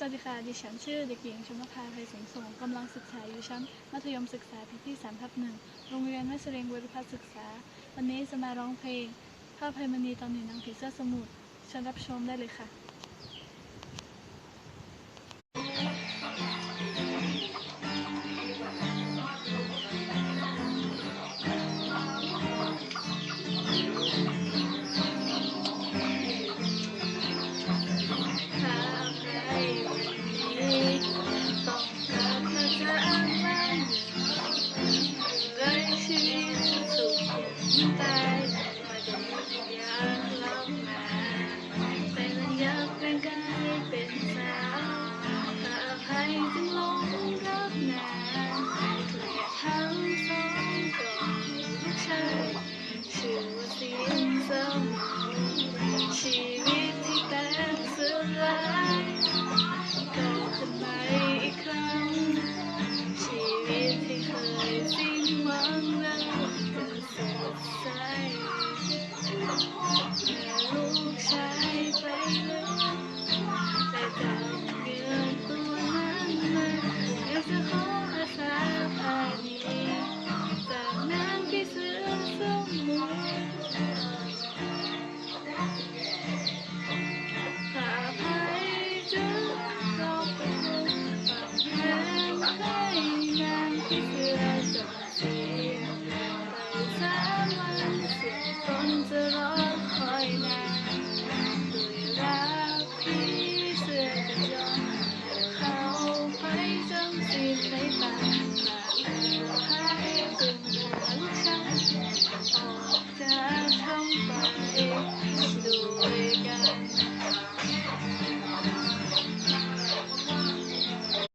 สวัสดีค่ะ ดิฉันชื่อเด็กหญิงชมภาไทยสงส่งกำลังศึกษาอยู่ชั้น มัธยมศึกษาปีที่3ทับหนึ่งโรงเรียนแม่เสรียงบริพัฒศึกษา วันนี้จะมาร้องเพลง ภาพไพมณีตอนหนึ่งนางผีเสื้อสมุทรเชิญรับชมได้เลยค่ะ Bye.